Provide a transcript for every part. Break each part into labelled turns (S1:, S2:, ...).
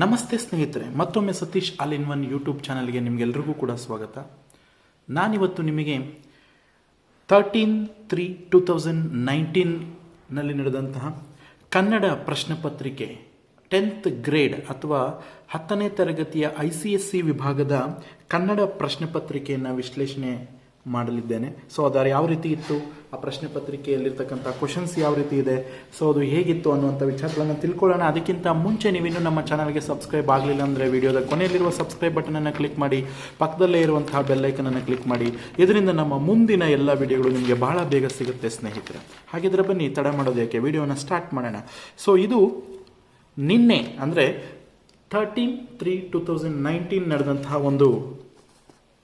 S1: ನಮಸ್ತೆ ಸ್ನೇಹಿತರೆ, ಮತ್ತೊಮ್ಮೆ Satish all in one YouTube ಚಾನಲ್ಗೆ ನಿಮಗೆಲ್ಲರಿಗೂ ಕೂಡ ಸ್ವಾಗತ. ನಾನಿವತ್ತು ನಿಮಗೆ ತರ್ಟೀನ್ ತ್ರೀ ಟೂ ತೌಸಂಡ್ ನೈನ್ಟೀನ್ನಲ್ಲಿ ನಡೆದಂತಹ ಕನ್ನಡ ಪ್ರಶ್ನೆ ಪತ್ರಿಕೆ ಟೆಂತ್ ಗ್ರೇಡ್ ಅಥವಾ ಹತ್ತನೇ ತರಗತಿಯ ಐ ಸಿ ಎಸ್ ಸಿ ವಿಭಾಗದ ಕನ್ನಡ ಪ್ರಶ್ನೆ ಪತ್ರಿಕೆಯನ್ನು ವಿಶ್ಲೇಷಣೆ ಮಾಡಲಿದ್ದೇನೆ. ಸೊ ಅದರ ಯಾವ ರೀತಿ ಇತ್ತು? ಆ ಪ್ರಶ್ನೆ ಪತ್ರಿಕೆಯಲ್ಲಿರ್ತಕ್ಕಂಥ ಕ್ವಶನ್ಸ್ ಯಾವ ರೀತಿ ಇದೆ? ಸೊ ಅದು ಹೇಗಿತ್ತು ಅನ್ನುವಂಥ ವಿಚಾರಗಳನ್ನು ತಿಳ್ಕೊಳ್ಳೋಣ. ಅದಕ್ಕಿಂತ ಮುಂಚೆ ನೀವಿನ್ನೂ ನಮ್ಮ ಚಾನಲ್ಗೆ ಸಬ್ಸ್ಕ್ರೈಬ್ ಆಗಲಿಲ್ಲ ಅಂದರೆ ವಿಡಿಯೋದ ಕೊನೆಯಲ್ಲಿರುವ ಸಬ್ಸ್ಕ್ರೈಬ್ ಬಟನನ್ನು ಕ್ಲಿಕ್ ಮಾಡಿ, ಪಕ್ಕದಲ್ಲೇ ಇರುವಂತಹ ಬೆಲ್ಲೈಕನನ್ನು ಕ್ಲಿಕ್ ಮಾಡಿ. ಇದರಿಂದ ನಮ್ಮ ಮುಂದಿನ ಎಲ್ಲ ವಿಡಿಯೋಗಳು ನಿಮಗೆ ಬಹಳ ಬೇಗ ಸಿಗುತ್ತೆ ಸ್ನೇಹಿತರೆ. ಹಾಗಿದ್ರೆ ಬನ್ನಿ, ತಡ ಮಾಡೋದು ಯಾಕೆ? ವಿಡಿಯೋನ ಸ್ಟಾರ್ಟ್ ಮಾಡೋಣ. ಸೊ ಇದು ನಿನ್ನೆ ಅಂದರೆ thirteen three two thousand nineteen ನಡೆದಂತಹ ಒಂದು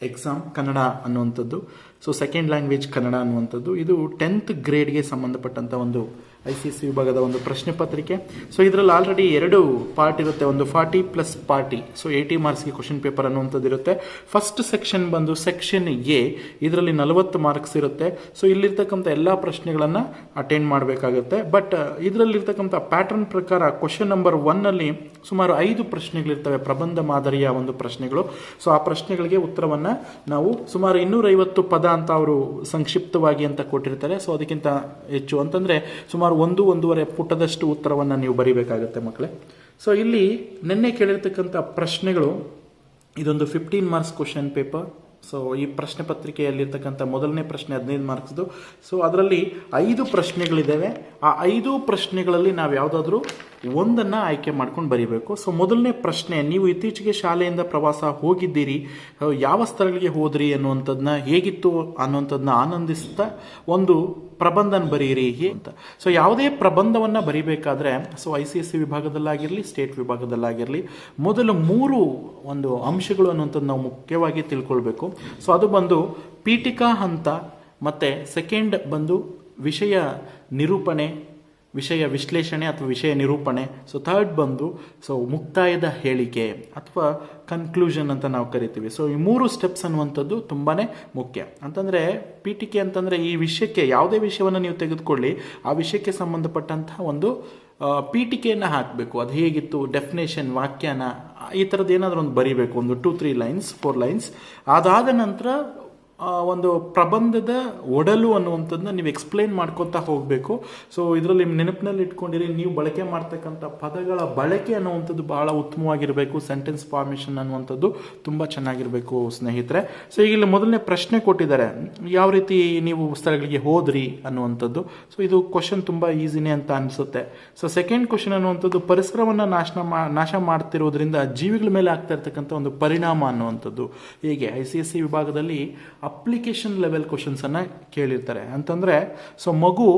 S1: ಎಕ್ಸಾಮ್ ಕನ್ನಡ ಅನ್ನುವಂಥದ್ದು. ಸೊ ಸೆಕೆಂಡ್ ಲ್ಯಾಂಗ್ವೇಜ್ ಕನ್ನಡ ಅನ್ನುವಂಥದ್ದು. ಇದು ಟೆಂತ್ ಗ್ರೇಡ್ಗೆ ಸಂಬಂಧಪಟ್ಟಂಥ ಒಂದು ಐ ಸಿ ಸಿ ವಿಭಾಗದ ಒಂದು ಪ್ರಶ್ನೆ ಪತ್ರಿಕೆ. ಸೊ ಇದರಲ್ಲಿ ಆಲ್ರೆಡಿ ಎರಡು ಪಾರ್ಟ್ ಇರುತ್ತೆ, ಒಂದು forty plus forty so eighty ಮಾರ್ಕ್ಸ್ಗೆ question paper ಅನ್ನುವಂಥದ್ದು ಇರುತ್ತೆ. ಫಸ್ಟ್ ಸೆಕ್ಷನ್ ಬಂದು ಸೆಕ್ಷನ್ ಎ ಇದರಲ್ಲಿ ನಲವತ್ತು ಮಾರ್ಕ್ಸ್ ಇರುತ್ತೆ. ಸೊ ಇಲ್ಲಿರ್ತಕ್ಕಂಥ ಎಲ್ಲ ಪ್ರಶ್ನೆಗಳನ್ನು ಅಟೆಂಡ್ ಮಾಡಬೇಕಾಗುತ್ತೆ. ಬಟ್ ಇದರಲ್ಲಿರ್ತಕ್ಕಂಥ ಪ್ಯಾಟರ್ನ್ ಪ್ರಕಾರ ಕ್ವಶನ್ ನಂಬರ್ ಒನ್ನಲ್ಲಿ ಸುಮಾರು ಐದು ಪ್ರಶ್ನೆಗಳಿರ್ತವೆ, ಪ್ರಬಂಧ ಮಾದರಿಯ ಒಂದು ಪ್ರಶ್ನೆಗಳು. ಸೊ ಆ ಪ್ರಶ್ನೆಗಳಿಗೆ ಉತ್ತರವನ್ನು ನಾವು ಸುಮಾರು ಇನ್ನೂರೈವತ್ತು ಪದ ಅಂತ ಅವರು ಸಂಕ್ಷಿಪ್ತವಾಗಿ ಅಂತ ಕೊಟ್ಟಿರ್ತಾರೆ. ಸೊ ಅದಕ್ಕಿಂತ ಹೆಚ್ಚು. ಅಂತಂದರೆ, ಸುಮಾರು ಒಂದು, ಒಂದೂವರೆ ಪುಟದಷ್ಟು ಉತ್ತರವನ್ನು ನೀವು ಬರೀಬೇಕಾಗುತ್ತೆ ಮಕ್ಕಳೇ. ಸೊ ಇಲ್ಲಿ ನಿನ್ನೆ ಕೇಳಿರ್ತಕ್ಕಂಥ ಪ್ರಶ್ನೆಗಳು, ಇದೊಂದು fifteen marks question paper so ಈ ಪ್ರಶ್ನೆ ಪತ್ರಿಕೆಯಲ್ಲಿರ್ತಕ್ಕಂಥ ಮೊದಲನೇ ಪ್ರಶ್ನೆ ಹದಿನೈದು ಮಾರ್ಕ್ಸ್ದು. ಸೊ ಅದರಲ್ಲಿ ಐದು ಪ್ರಶ್ನೆಗಳಿದ್ದಾವೆ ಆ ಐದು ಪ್ರಶ್ನೆಗಳಲ್ಲಿ ನಾವು ಯಾವುದಾದ್ರೂ ಒಂದನ್ನು ಆಯ್ಕೆ ಮಾಡ್ಕೊಂಡು ಬರೀಬೇಕು. ಸೊ ಮೊದಲನೇ ಪ್ರಶ್ನೆ, ನೀವು ಇತ್ತೀಚೆಗೆ ಶಾಲೆಯಿಂದ ಪ್ರವಾಸ ಹೋಗಿದ್ದೀರಿ. ಯಾವ ಸ್ಥಳಗಳಿಗೆ ಹೋದ್ರಿ ಅನ್ನುವಂಥದ್ದನ್ನ ಹೇಗಿತ್ತು ಅನ್ನುವಂಥದ್ದನ್ನ ಆನಂದಿಸ್ತಾ ಒಂದು ಪ್ರಬಂಧನ ಬರೀರಿ ಅಂತ. ಸೊ ಯಾವುದೇ ಪ್ರಬಂಧವನ್ನು ಬರೀಬೇಕಾದ್ರೆ so I C S C ವಿಭಾಗದಲ್ಲಾಗಿರಲಿ, state ವಿಭಾಗದಲ್ಲಾಗಿರಲಿ, ಮೊದಲು ಮೂರು ಒಂದು ಅಂಶಗಳು ಅನ್ನುವಂಥದ್ದು ನಾವು ಮುಖ್ಯವಾಗಿ ತಿಳ್ಕೊಳ್ಬೇಕು. ಸೊ ಅದು ಬಂದು ಪೀಠಿಕಾ ಹಂತ ಮತ್ತು ಸೆಕೆಂಡ್ ಬಂದು ವಿಷಯ ನಿರೂಪಣೆ, ವಿಷಯ ವಿಶ್ಲೇಷಣೆ ಅಥವಾ ವಿಷಯ ನಿರೂಪಣೆ. ಸೊ ಥರ್ಡ್ ಬಂದು ಸೊ ಮುಕ್ತಾಯದ ಹೇಳಿಕೆ ಅಥವಾ ಕನ್ಕ್ಲೂಷನ್ ಅಂತ ನಾವು ಕರಿತೀವಿ. ಸೊ ಈ ಮೂರು ಸ್ಟೆಪ್ಸ್ ಅನ್ನುವಂಥದ್ದು ತುಂಬಾ ಮುಖ್ಯ. ಅಂತಂದರೆ ಪೀಠಿಕೆ ಅಂತಂದರೆ ಈ ವಿಷಯಕ್ಕೆ ಯಾವುದೇ ವಿಷಯವನ್ನು ನೀವು ತೆಗೆದುಕೊಳ್ಳಿ, ಆ ವಿಷಯಕ್ಕೆ ಸಂಬಂಧಪಟ್ಟಂತಹ ಒಂದು ಪೀಠಿಕೆಯನ್ನು ಹಾಕಬೇಕು. ಅದು ಹೇಗಿತ್ತು? ಡೆಫಿನೇಷನ್ ವಾಕ್ಯನ, ಈ ಥರದ್ದು ಏನಾದರೂ ಒಂದು ಬರಿಬೇಕು. ಒಂದು two three lines four lines ಅದಾದ ನಂತರ ಒಂದು ಪ್ರಬಂಧದ ಒಡಲು ಅನ್ನುವಂಥದ್ದನ್ನ ನೀವು ಎಕ್ಸ್ಪ್ಲೈನ್ ಮಾಡ್ಕೊತಾ ಹೋಗಬೇಕು. ಸೊ ಇದರಲ್ಲಿ ನೆನಪಿನಲ್ಲಿ ಇಟ್ಕೊಂಡಿರಿ, ನೀವು ಬಳಕೆ ಮಾಡ್ತಕ್ಕಂಥ ಪದಗಳ ಬಳಕೆ ಅನ್ನುವಂಥದ್ದು ಬಹಳ ಉತ್ತಮವಾಗಿರಬೇಕು ಸೆಂಟೆನ್ಸ್ ಫಾರ್ಮೇಷನ್ ಅನ್ನುವಂಥದ್ದು ತುಂಬ ಚೆನ್ನಾಗಿರಬೇಕು ಸ್ನೇಹಿತರೆ. ಸೊ ಈಗ ಇಲ್ಲಿ ಮೊದಲನೇ ಪ್ರಶ್ನೆ ಕೊಟ್ಟಿದ್ದಾರೆ. ಯಾವ ರೀತಿ ನೀವು ಸ್ಥಳಗಳಿಗೆ ಹೋದ್ರಿ ಅನ್ನುವಂಥದ್ದು. ಸೊ ಇದು ಕ್ವಶನ್ ತುಂಬ ಈಸಿನೇ ಅಂತ ಅನಿಸುತ್ತೆ. ಸೊ ಸೆಕೆಂಡ್ ಕ್ವಶನ್ ಅನ್ನುವಂಥದ್ದು, ಪರಿಸರವನ್ನು ನಾಶ ಮಾ, ನಾಶ ಮಾಡ್ತಿರೋದ್ರಿಂದ ಜೀವಿಗಳ ಮೇಲೆ ಆಗ್ತಾ ಇರ್ತಕ್ಕಂಥ ಒಂದು ಪರಿಣಾಮ ಅನ್ನುವಂಥದ್ದು. ಹೀಗೆ ಐ ಸಿ ಎಸ್ ಸಿ ವಿಭಾಗದಲ್ಲಿ ಅಪ್ಲಿಕೇಶನ್ ಲೆವೆಲ್ ಕ್ವಶನ್ಸನ್ನು ಕೇಳಿರ್ತಾರೆ. ಅಂತಂದರೆ ಸೊ ಮಗು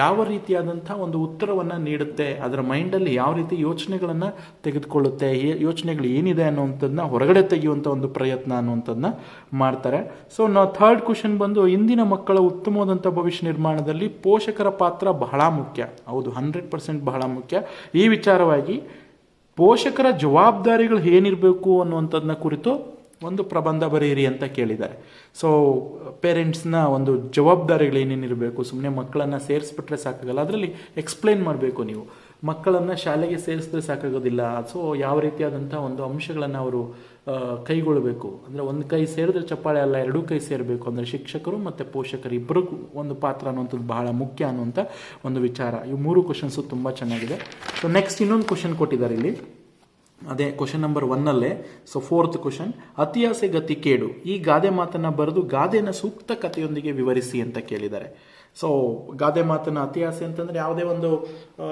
S1: ಯಾವ ರೀತಿಯಾದಂಥ ಒಂದು ಉತ್ತರವನ್ನು ನೀಡುತ್ತೆ, ಅದರ ಮೈಂಡಲ್ಲಿ ಯಾವ ರೀತಿ ಯೋಚನೆಗಳನ್ನು ತೆಗೆದುಕೊಳ್ಳುತ್ತೆ ಯೋಚನೆಗಳು ಏನಿದೆ ಅನ್ನುವಂಥದ್ದನ್ನ ಹೊರಗಡೆ ತೆಗೆಯುವಂಥ ಒಂದು ಪ್ರಯತ್ನ ಅನ್ನುವಂಥದ್ದನ್ನ ಮಾಡ್ತಾರೆ. ಸೊ ನಾ ಥರ್ಡ್ ಕ್ವಶನ್ ಬಂದು, ಇಂದಿನ ಮಕ್ಕಳ ಉತ್ತಮವಾದಂಥ ಭವಿಷ್ಯ ನಿರ್ಮಾಣದಲ್ಲಿ ಪೋಷಕರ ಪಾತ್ರ ಬಹಳ ಮುಖ್ಯ. ಹೌದು, ಹಂಡ್ರೆಡ್ ಪರ್ಸೆಂಟ್ ಬಹಳ ಮುಖ್ಯ. ಈ ವಿಚಾರವಾಗಿ ಪೋಷಕರ ಜವಾಬ್ದಾರಿಗಳು ಏನಿರಬೇಕು ಅನ್ನುವಂಥದ್ದನ್ನ ಕುರಿತು ಒಂದು ಪ್ರಬಂಧ ಬರೆಯಿರಿ ಅಂತ ಕೇಳಿದ್ದಾರೆ. ಸೊ ಪೇರೆಂಟ್ಸ್ನ ಒಂದು ಜವಾಬ್ದಾರಿಗಳು ಏನೇನಿರಬೇಕು ಸುಮ್ಮನೆ ಮಕ್ಕಳನ್ನು ಸೇರಿಸ್ಬಿಟ್ರೆ ಸಾಕಾಗಲ್ಲ. ಅದರಲ್ಲಿ ಎಕ್ಸ್ಪ್ಲೈನ್ ಮಾಡಬೇಕು ನೀವು. ಮಕ್ಕಳನ್ನು ಶಾಲೆಗೆ ಸೇರಿಸಿದ್ರೆ ಸಾಕಾಗೋದಿಲ್ಲ. ಸೊ ಯಾವ ರೀತಿಯಾದಂಥ ಒಂದು ಅಂಶಗಳನ್ನು ಅವರು ಕೈಗೊಳ್ಳಬೇಕು ಅಂದರೆ ಒಂದು ಕೈ ಸೇರಿದ್ರೆ ಚಪ್ಪಾಳೆ ಅಲ್ಲ, ಎರಡೂ ಕೈ ಸೇರಬೇಕು. ಅಂದರೆ ಶಿಕ್ಷಕರು ಮತ್ತು ಪೋಷಕರು ಇಬ್ಬರು ಒಂದು ಪಾತ್ರ ಅನ್ನುವಂಥದ್ದು ಬಹಳ ಮುಖ್ಯ ಅನ್ನುವಂಥ ಒಂದು ವಿಚಾರ. ಈ ಮೂರು ಕ್ವಶನ್ಸು ತುಂಬ ಚೆನ್ನಾಗಿದೆ. ಸೊ ನೆಕ್ಸ್ಟ್ ಇನ್ನೊಂದು ಕ್ವಶನ್ ಕೊಟ್ಟಿದ್ದಾರೆ ಇಲ್ಲಿ. ಅದೇ ಕ್ವಶನ್ ನಂಬರ್ ಒನ್ನಲ್ಲೇ ಸೊ ಫೋರ್ತ್ ಕ್ವಶನ್ ಅತಿಯಾಸೆ ಗತಿ ಕೇಡು. ಈ ಗಾದೆ ಮಾತನ್ನ ಬರೆದು ಗಾದೆನ ಸೂಕ್ತ ಕಥೆಯೊಂದಿಗೆ ವಿವರಿಸಿ ಅಂತ ಕೇಳಿದ್ದಾರೆ. ಸೊ ಗಾದೆ ಮಾತನ್ನ ಅತಿಯಾಸೆ ಅಂತಂದ್ರೆ ಯಾವುದೇ ಒಂದು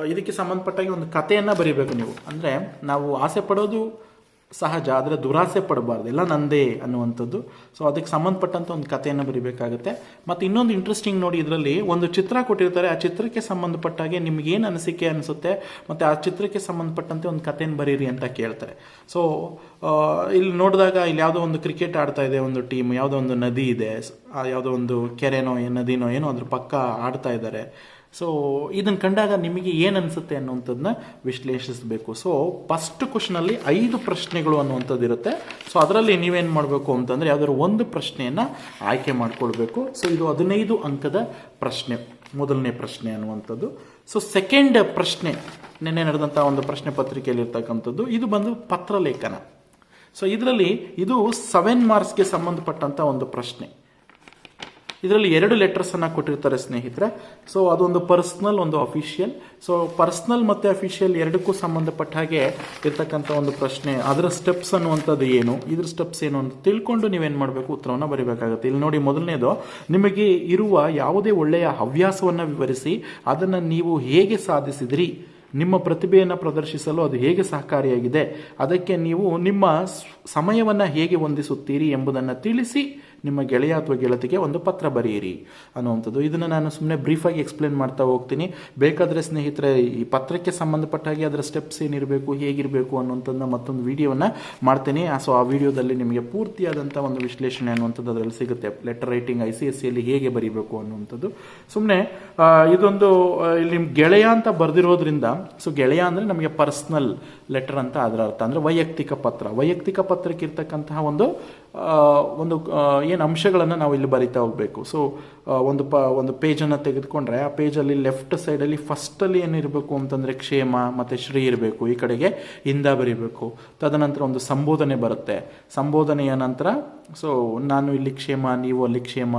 S1: ಇದಕ್ಕೆ ಸಂಬಂಧಪಟ್ಟಾಗಿ ಒಂದು ಕಥೆಯನ್ನ ಬರೀಬೇಕು ನೀವು. ಅಂದ್ರೆ, ನಾವು ಆಸೆ ಪಡೋದು ಸಹಜ, ಆದರೆ ದುರಾಸೆ ಪಡಬಾರ್ದು. ಎಲ್ಲ ನಂದೇ ಅನ್ನುವಂಥದ್ದು. ಸೊ ಅದಕ್ಕೆ ಸಂಬಂಧಪಟ್ಟಂಥ ಒಂದು ಕಥೆಯನ್ನು ಬರಿಬೇಕಾಗುತ್ತೆ. ಮತ್ತು ಇನ್ನೊಂದು ಇಂಟ್ರೆಸ್ಟಿಂಗ್ ನೋಡಿ ಇದರಲ್ಲಿ ಒಂದು ಚಿತ್ರ ಕೊಟ್ಟಿರ್ತಾರೆ. ಆ ಚಿತ್ರಕ್ಕೆ ಸಂಬಂಧಪಟ್ಟಾಗೆ ಏನು ಅನಿಸಿಕೆ ಅನಿಸುತ್ತೆ? ಮತ್ತು ಆ ಚಿತ್ರಕ್ಕೆ ಸಂಬಂಧಪಟ್ಟಂತೆ ಒಂದು ಕಥೆಯನ್ನು ಬರೀರಿ ಅಂತ ಕೇಳ್ತಾರೆ. ಸೊ ಇಲ್ಲಿ ನೋಡಿದಾಗ ಇಲ್ಲಿ ಯಾವುದೋ ಒಂದು ಕ್ರಿಕೆಟ್ ಆಡ್ತಾ ಇದೆ ಒಂದು ಟೀಮ್ ಯಾವುದೋ ಒಂದು ನದಿ ಇದೆ. ಯಾವುದೋ ಒಂದು ಕೆರೆನೋ, ನದಿನೋ, ಏನೋ ಅದ್ರ ಪಕ್ಕ ಆಡ್ತಾ ಇದ್ದಾರೆ. ಸೊ ಇದನ್ನು ಕಂಡಾಗ ನಿಮಗೆ ಏನು ಅನಿಸುತ್ತೆ ಅನ್ನುವಂಥದ್ದನ್ನ ವಿಶ್ಲೇಷಿಸಬೇಕು. ಸೊ ಫಸ್ಟ್ ಕ್ವಶನಲ್ಲಿ ಐದು ಪ್ರಶ್ನೆಗಳು ಅನ್ನುವಂಥದ್ದು ಇರುತ್ತೆ. ಸೊ ಅದರಲ್ಲಿ ನೀವೇನು ಮಾಡಬೇಕು ಅಂತಂದರೆ ಯಾವುದಾದ್ರು ಒಂದು ಪ್ರಶ್ನೆಯನ್ನು ಆಯ್ಕೆ ಮಾಡ್ಕೊಳ್ಬೇಕು. ಸೊ ಇದು ಹದಿನೈದು ಅಂಕದ ಪ್ರಶ್ನೆ, ಮೊದಲನೇ ಪ್ರಶ್ನೆ ಅನ್ನುವಂಥದ್ದು. ಸೊ ಸೆಕೆಂಡ್ ಪ್ರಶ್ನೆ, ನಿನ್ನೆ ನಡೆದಂಥ ಒಂದು ಪ್ರಶ್ನೆ ಪತ್ರಿಕೆಯಲ್ಲಿ ಇರ್ತಕ್ಕಂಥದ್ದು, ಇದು ಬಂದು ಪತ್ರಲೇಖನ. ಸೊ ಇದರಲ್ಲಿ ಇದು ಸೆವೆನ್ ಮಾರ್ಕ್ಸ್ಗೆ ಸಂಬಂಧಪಟ್ಟಂಥ ಒಂದು ಪ್ರಶ್ನೆ. ಇದರಲ್ಲಿ ಎರಡು ಲೆಟರ್ಸ್ ಅನ್ನ ಕೊಟ್ಟಿರ್ತಾರೆ ಸ್ನೇಹಿತರೆ. ಸೊ ಅದೊಂದು ಪರ್ಸ್ನಲ್ ಒಂದು ಅಫಿಷಿಯಲ್ ಸೊ ಪರ್ಸ್ನಲ್ ಮತ್ತೆ ಅಫಿಷಿಯಲ್ ಎರಡಕ್ಕೂ ಸಂಬಂಧಪಟ್ಟ ಹಾಗೆ ಇರ್ತಕ್ಕಂಥ ಒಂದು ಪ್ರಶ್ನೆ. ಅದರ ಸ್ಟೆಪ್ಸ್ ಅನ್ನುವಂಥದ್ದು ಏನು? ಇದ್ರ ಸ್ಟೆಪ್ಸ್ ಏನು ಅಂತ ತಿಳ್ಕೊಂಡು ನೀವೇನು ಮಾಡಬೇಕು? ಉತ್ತರವನ್ನು ಬರೀಬೇಕಾಗುತ್ತೆ. ಇಲ್ಲಿ ನೋಡಿ ಮೊದಲನೇದು, ನಿಮಗೆ ಇರುವ ಯಾವುದೇ ಒಳ್ಳೆಯ ಹವ್ಯಾಸವನ್ನು ವಿವರಿಸಿ, ಅದನ್ನು ನೀವು ಹೇಗೆ ಸಾಧಿಸಿದ್ರಿ? ನಿಮ್ಮ ಪ್ರತಿಭೆಯನ್ನು ಪ್ರದರ್ಶಿಸಲು ಅದು ಹೇಗೆ ಸಹಕಾರಿಯಾಗಿದೆ? ಅದಕ್ಕೆ ನೀವು ನಿಮ್ಮ ಸಮಯವನ್ನು ಹೇಗೆ ಹೊಂದಿಸುತ್ತೀರಿ ಎಂಬುದನ್ನು ತಿಳಿಸಿ ನಿಮ್ಮ ಗೆಳೆಯ ಅಥವಾ ಗೆಳತಿಗೆ ಒಂದು ಪತ್ರ ಬರೆಯಿರಿ ಅನ್ನುವಂಥದ್ದು. ಇದನ್ನು ನಾನು ಸುಮ್ಮನೆ ಬ್ರೀಫಾಗಿ ಎಕ್ಸ್ಪ್ಲೇನ್ ಮಾಡ್ತಾ ಹೋಗ್ತೀನಿ. ಬೇಕಾದರೆ ಸ್ನೇಹಿತರೆ, ಈ ಪತ್ರಕ್ಕೆ ಸಂಬಂಧಪಟ್ಟ ಹಾಗೆ ಅದರ ಸ್ಟೆಪ್ಸ್ ಏನಿರಬೇಕು, ಹೇಗಿರಬೇಕು ಅನ್ನುವಂಥದ್ದನ್ನ ಮತ್ತೊಂದು ವಿಡಿಯೋವನ್ನು ಮಾಡ್ತೀನಿ. ಸೊ ಆ ವಿಡಿಯೋದಲ್ಲಿ ನಿಮಗೆ ಪೂರ್ತಿಯಾದಂಥ ಒಂದು ವಿಶ್ಲೇಷಣೆ ಅನ್ನುವಂಥದ್ದು ಅದರಲ್ಲಿ ಸಿಗುತ್ತೆ. Letter writing I C S ಸಿಯಲ್ಲಿ ಹೇಗೆ ಬರೀಬೇಕು ಅನ್ನುವಂಥದ್ದು. ಸುಮ್ಮನೆ ಇದೊಂದು ಇಲ್ಲಿ ನಿಮ್ಮ ಗೆಳೆಯ ಅಂತ ಬರೆದಿರೋದ್ರಿಂದ ಸೊ ಗೆಳೆಯ ಅಂದರೆ ನಮಗೆ ಪರ್ಸ್ನಲ್ ಲೆಟರ್ ಅಂತ ಅದರ ಅರ್ಥ. ಅಂದರೆ ವೈಯಕ್ತಿಕ ಪತ್ರ. ವೈಯಕ್ತಿಕ ಪತ್ರಕ್ಕೆ ಇರ್ತಕ್ಕಂತಹ ಒಂದು ಒಂದು ಏನು ಅಂಶಗಳನ್ನು ನಾವು ಇಲ್ಲಿ ಬರಿತಾ ಹೋಗಬೇಕು. ಸೊ ಒಂದು ಪ, ಒಂದು ಪೇಜನ್ನು ತೆಗೆದುಕೊಂಡ್ರೆ ಆ ಪೇಜಲ್ಲಿ ಲೆಫ್ಟ್ ಸೈಡಲ್ಲಿ ಫಸ್ಟಲ್ಲಿ ಏನಿರಬೇಕು ಅಂತಂದರೆ ಕ್ಷೇಮ ಮತ್ತು ಶ್ರೀ ಇರಬೇಕು, ಈ ಕಡೆಗೆ ಇಂದ ಬರಿಬೇಕು. ತದನಂತರ ಒಂದು ಸಂಬೋಧನೆ ಬರುತ್ತೆ. ಸಂಬೋಧನೆಯ ನಂತರ ಸೊ ನಾನು ಇಲ್ಲಿ ಕ್ಷೇಮ, ನೀವು ಅಲ್ಲಿ ಕ್ಷೇಮ